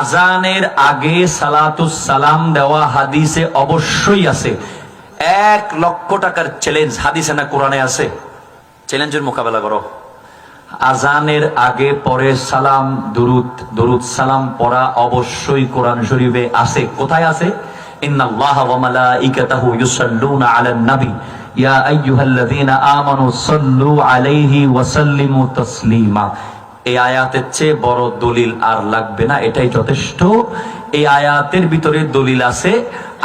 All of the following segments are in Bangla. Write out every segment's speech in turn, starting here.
আজানের আগে সালাতুস সালাম দেওয়া হাদিসে অবশ্যই আছে। এক লক্ষ টাকার চ্যালেঞ্জ হাদিসে না কোরআনে আছে? চ্যালেঞ্জের মোকাবেলা করো। আজানের আগে পরে সালাম, দুরুদ দুরুদ সালাম পড়া অবশ্যই কোরআন শরীফে আছে। কোথায় আছে? ইন্নাল্লাহ ওয়া মালাইকাতাহু ইউসাল্লুনা আলান নবী। ইয়া আইয়ুহাল্লাযীনা আমানু সাল্লু আলাইহি ওয়া সাল্লিমু তাসলিমা। এই আয়াতের চেয়ে বড় দলিল আর লাগবে না, এটাই যথেষ্ট। এই আয়াতের ভিতরে দলিল আছে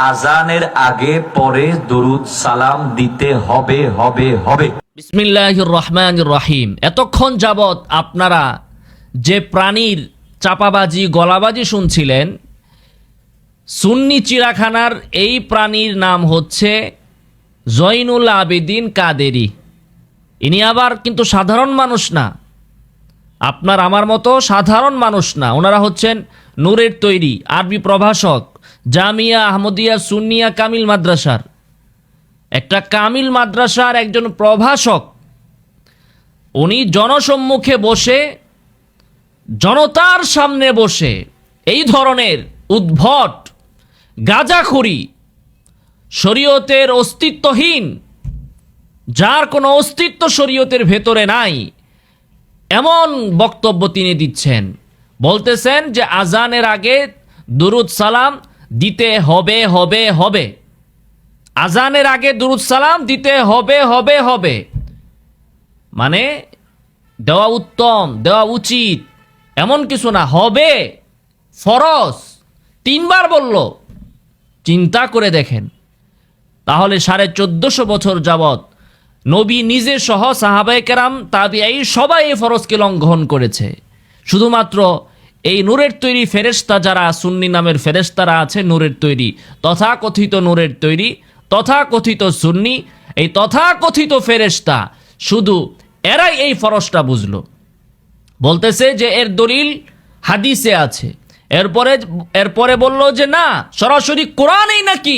আজানের আগে, পরে দরুদ সালাম দিতে হবে হবে হবে। বিসমিল্লাহির রহমান রহিম। এতক্ষণ যাবৎ আপনারা যে প্রাণীর চাপাবাজি, গলাবাজি শুনছিলেন, সুন্নি চিড়াখানার এই প্রাণীর নাম হচ্ছে জৈনুল আবেদিন কাদেরি। ইনি আবার কিন্তু সাধারণ মানুষ না। আপনার আমার মতো সাধারণ মানুষ না। ওনারা হচ্ছেন নূরের তৈরি, আরবি প্রভাষক, জামিয়া আহমদিয়া সুন্নিয়া কামিল মাদ্রাসার। একটা কামিল মাদ্রাসার একজন প্রভাষক, উনি জনসম্মুখে বসে, জনতার সামনে বসে এই ধরনের উদ্ভট, গাজাখুরি, শরীয়তের অস্তিত্বহীন, যার কোনো অস্তিত্ব শরীয়তের ভেতরে নাই এমন বক্তব্য তিনি দিচ্ছেন। বলতেছেন যে আজানের আগে দুরুদ সালাম দিতে হবে হবে হবে। আজানের আগে দুরুদ সালাম দিতে হবে হবে হবে। মানে দেওয়া উত্তম, দেওয়া উচিত। এমন কিছু না, হবে, ফরজ। তিনবার বলল, চিন্তা করে দেখেন। তাহলে সাড়ে চোদ্দশো বছর যাবত নবী নিজে সহ সাহাবাই কেরাম, তাবিআই সবাই এই ফরজকে লঙ্ঘন করেছে। শুধুমাত্র এই নূরের তৈরি ফেরেশতা যারা সুন্নি নামের ফেরেশতারা আছে, নূরের তৈরি, তথাকথিত নূরের তৈরি, তথাকথিত সুন্নি, এই তথাকথিত ফেরেশতা, শুধু এরাই এই ফরজটা বুঝল। বলতেছে যে এর দলিল হাদিসে আছে। এরপরে এরপরে বলল যে না, সরাসরি কোরআনেই নাকি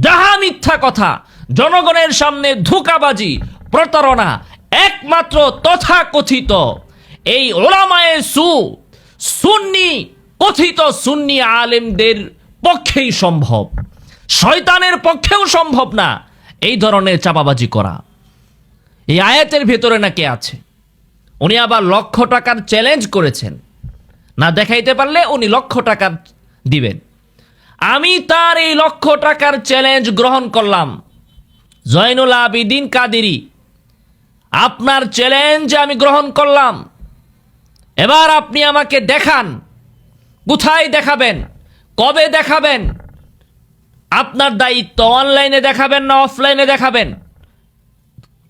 ডাহা মিথ্যা কথা, জনগণের সামনে ধোকাবাজি, প্রতারণা একমাত্র তথাকথিত। এই ওলামায়ে সু, সুন্নি, কথিত সুন্নি আলেমদের পক্ষেই সম্ভব। শয়তানের পক্ষেও সম্ভব না এই ধরনের চাপাবাজি করা। এই আয়াতের ভেতরে নাকি আছে। উনি আবার লক্ষ টাকার চ্যালেঞ্জ করেছেন। না দেখাইতে পারলে উনি লক্ষ টাকা দিবেন। আমি তার এই লক্ষ টাকার চ্যালেঞ্জ গ্রহণ করলাম। জয়নুল আবিদিন কাদেরি, আপনার চ্যালেঞ্জ আমি গ্রহণ করলাম। এবার আপনি আমাকে দেখান, কোথায় দেখাবেন, কবে দেখাবেন? আপনার দায়িত্ব অনলাইনে দেখাবেন না অফলাইনে দেখাবেন?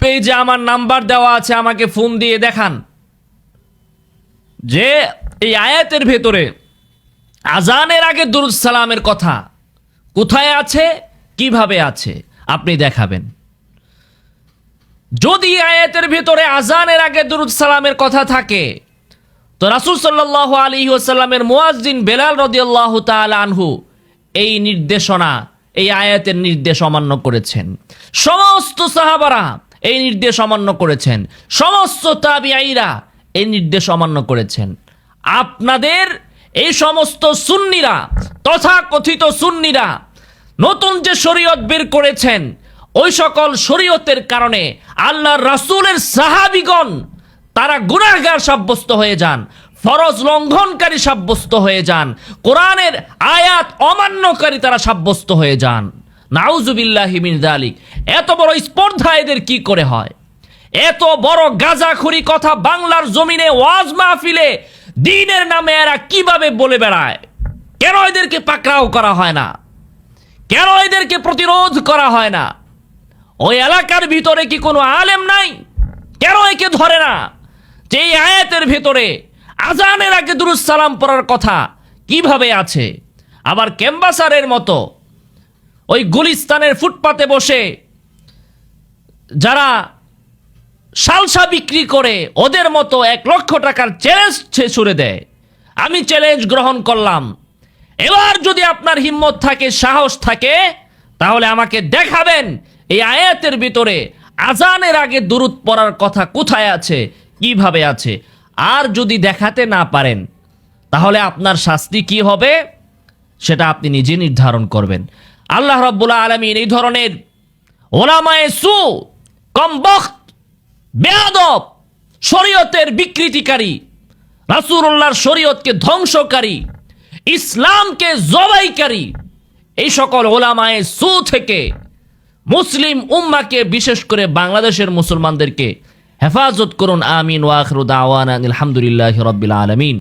পেজে আমার নাম্বার দেওয়া আছে, আমাকে ফোন দিয়ে দেখান। যে এই আয়াতের ভেতরে আজানের আগে দুরুদ সালামের কথা কোথায় আছে, কীভাবে আছে, আপনি দেখাবেন। যদি আয়াতের ভেতরে আজানের আগে দুরুদ সালামের কথা থাকে, তো রাসুল সাল্লাহ আলী ওসাল্লামের মুয়াজ্জিন বেলাল রদিয়াল্লাহ তাল আনহু এই নির্দেশনা, এই আয়াতের নির্দেশ অমান্য করেছেন। সমস্ত সাহাবারা এই নির্দেশ অমান্য করেছেন। সমস্ত তাবিআইরা এই নির্দেশ অমান্য করেছেন। আপনাদের এই সমস্ত সুন্নিরা, তথাকথিত সুন্নিরা, নতুন যে শরীয়ত বের করেছেন, ওই সকল শরীয়তের কারণে আল্লাহর রাসূলের সাহাবিগণ, তারা গুনাহগার সাব্যস্ত হয়ে যান, ফরজ লঙ্ঘনকারী সাব্যস্ত হয়ে যান, কোরআনের আয়াত অমান্যকারী তারা সাব্যস্ত হয়ে যান। নাউজুবিল্লাহি মিন যালিক। এত বড় স্পর্ধা এদের কি করে হয়? এত বড় গাজাখুরি কথা বাংলার জমিনে ওয়াজ মাহফিলে দিনের নামে এরা কীভাবে বলে বেড়ায়? কেন এদেরকে পাকড়াও করা হয় না? কেন এদেরকে প্রতিরোধ করা হয় না? ওই এলাকার ভিতরে কি কোনো আলেম নাই? কেন একে ধরে না? যে আয়াতের ভিতরে আজানের আগে সালাম পড়ার কথা কীভাবে আছে? আবার ক্যাম্বাসারের মতো ওই গুলিস্তানের ফুটপাতে বসে যারা সালসা বিক্রি করে ওদের মতো এক লক্ষ টাকার চ্যালেঞ্জ ছুড়ে দেয়। আমি চ্যালেঞ্জ গ্রহণ করলাম। এবার যদি আপনার হিম্মত থাকে, সাহস থাকে, তাহলে আমাকে দেখাবেন এই আয়াতের ভিতরে আজানের আগে দূরত পড়ার কথা কোথায় আছে, কীভাবে আছে। আর যদি দেখাতে না পারেন, তাহলে আপনার শাস্তি কি হবে, সেটা আপনি নিজে নির্ধারণ করবেন। আল্লাহ রব্বুল্লাহ আলমিন এই ধরনের ওলামায়ে সু কমবখত বেয়াদব, শরীয়তের বিকৃতিকারী রাসুরুল্লাহর শরীয়তকে ধ্বংসকারী, ইসলামকে জবাইকারী, এই সকল ওলামায়ে সু থেকে মুসলিম উম্মাকে, বিশেষ করে বাংলাদেশের মুসলমানদেরকে হেফাজত করুন। আমিন ওয়াখরুদ আওয়ান আলহামদুলিল্লাহ রবিল আলমিন।